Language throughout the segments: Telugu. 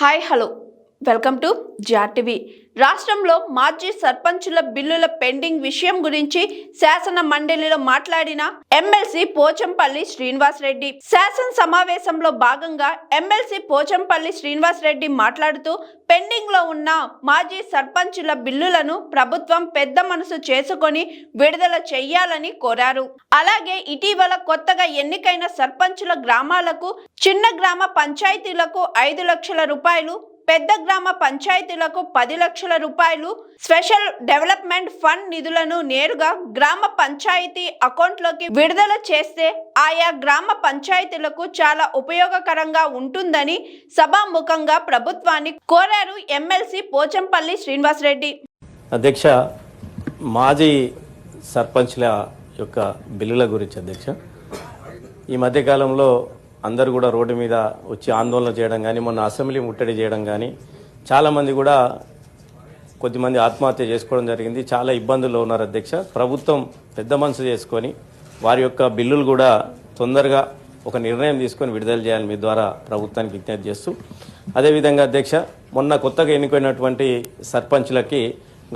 Hi, hello. వెల్కమ్ టు జాటివి రాష్ట్రంలో మాజీ సర్పంచుల బిల్లుల పెండింగ్ విషయం గురించి శాసన మండలిలో మాట్లాడిన ఎమ్మెల్సీ పోచంపల్లి శ్రీనివాస్ రెడ్డి శాసన సమావేశంలో భాగంగా ఎమ్మెల్సీ పోచంపల్లి శ్రీనివాస్ రెడ్డి మాట్లాడుతూ పెండింగ్లో ఉన్న మాజీ సర్పంచుల బిల్లులను ప్రభుత్వం పెద్ద మనసు చేసుకొని విడుదల చెయ్యాలని కోరారు. అలాగే ఇటీవల కొత్తగా ఎన్నికైన సర్పంచుల గ్రామాలకు చిన్న గ్రామ పంచాయతీలకు ఐదు లక్షల రూపాయలు పెద్ద గ్రామ పంచాయతీలకు పది లక్షల రూపాయలు స్పెషల్ డెవలప్మెంట్ ఫండ్ నిధులను నేరుగా గ్రామ పంచాయతీ అకౌంట్లోకి విడుదల చేస్తే ఆయా గ్రామ పంచాయతీలకు చాలా ఉపయోగకరంగా ఉంటుందని సభాముఖంగా ప్రభుత్వాన్ని కోరారు ఎమ్మెల్సీ పోచంపల్లి శ్రీనివాసరెడ్డి. అధ్యక్ష మాజీ సర్పంచ్ల యొక్క బిల్లుల గురించి అధ్యక్ష. ఈ మధ్యకాలంలో అందరూ కూడా రోడ్డు మీద వచ్చి ఆందోళన చేయడం కానీ మొన్న అసెంబ్లీ ముట్టడి చేయడం కానీ చాలామంది కూడా కొద్దిమంది ఆత్మహత్య చేసుకోవడం జరిగింది. చాలా ఇబ్బందుల్లో ఉన్నారు అధ్యక్ష. ప్రభుత్వం పెద్ద మనసు చేసుకొని వారి యొక్క బిల్లులు కూడా తొందరగా ఒక నిర్ణయం తీసుకొని విడుదల చేయాలని మీ ద్వారా ప్రభుత్వానికి విజ్ఞప్తి చేస్తూ అదేవిధంగా అధ్యక్ష మొన్న కొత్తగా ఎన్నికైనటువంటి సర్పంచ్లకి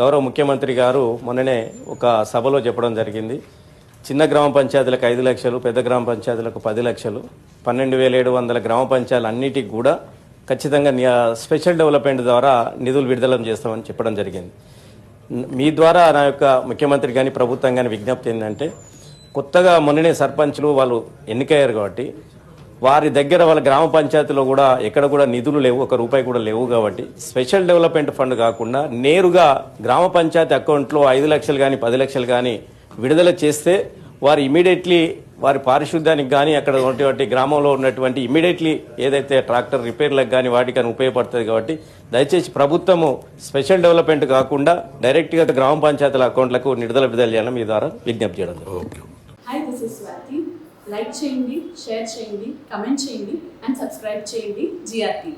గౌరవ ముఖ్యమంత్రి గారు మొన్ననే ఒక సభలో చెప్పడం జరిగింది. చిన్న గ్రామ పంచాయతీలకు ఐదు లక్షలు పెద్ద గ్రామ పంచాయతీలకు పది లక్షలు పన్నెండు వేల ఏడు వందల గ్రామ పంచాయతీలు అన్నిటికి కూడా ఖచ్చితంగా స్పెషల్ డెవలప్మెంట్ ద్వారా నిధులు విడుదల చేస్తామని చెప్పడం జరిగింది. మీ ద్వారా నా యొక్క ముఖ్యమంత్రి కానీ ప్రభుత్వం కానీ విజ్ఞప్తి ఏంటంటే కొత్తగా మొన్ననే సర్పంచ్లు వాళ్ళు ఎన్నికయ్యారు కాబట్టి వారి దగ్గర వాళ్ళ గ్రామ పంచాయతీలో కూడా ఎక్కడ కూడా నిధులు లేవు ఒక రూపాయి కూడా లేవు కాబట్టి స్పెషల్ డెవలప్మెంట్ ఫండ్ కాకుండా నేరుగా గ్రామ పంచాయతీ అకౌంట్లో ఐదు లక్షలు కానీ పది లక్షలు కానీ విడుదల చేస్తే వారు ఇమీడియట్లీ వారి పారిశుద్ధ్యానికి కానీ అక్కడ ఉన్నటువంటి గ్రామంలో ఉన్నటువంటి ఇమీడియట్లీ ఏదైతే ట్రాక్టర్ రిపేర్లకు కానీ వాటికి కానీ ఉపయోగపడుతుంది కాబట్టి దయచేసి ప్రభుత్వము స్పెషల్ డెవలప్మెంట్ కాకుండా డైరెక్ట్గా గ్రామ పంచాయతీల అకౌంట్లకు నిడుదల విడుదల చేయాలని మీ ద్వారా విజ్ఞప్తి చేయడం జరుగుతుంది. Hi this is Swathi like చేయండి షేర్ చేయండి కమెంట్ చేయండి అండ్ సబ్స్క్రైబ్ చేయండి. GR TV